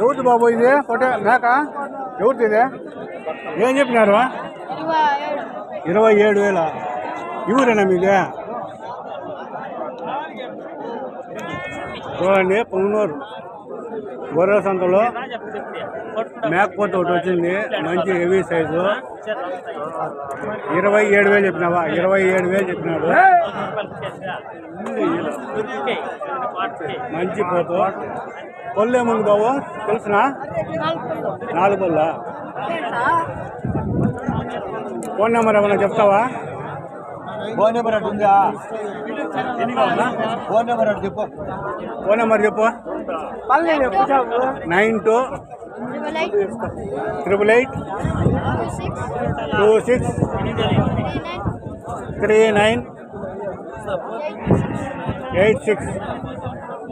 ఎవరిది బాబు ఇది? ఫోటో మేక? ఎవరిది ఇది? ఏం చెప్పినారు? ఇరవై ఏడు వేల. ఇవురేనా మీది? చూడండి పొంగనూరు. గొర్రెల సంతలో మేకపోతే ఒకటి వచ్చింది. మంచి హెవీ సైజు. ఇరవై ఏడు వేలు చెప్పినావా? ఇరవై ఏడు వేలు చెప్పినాడు. మంచి పోతు. పళ్ళు ఏముంది బాబు? తెలుసునా? నాలుగు పళ్ళ? ఫోన్ నెంబర్ ఏమైనా చెప్తావా? ఫోన్ నెంబర్ అటు ఉందా? ఫోన్ నెంబర్ అటు చెప్పు. ఫోన్ నెంబర్ చెప్పు. Nine two triple eight two six three nine eight six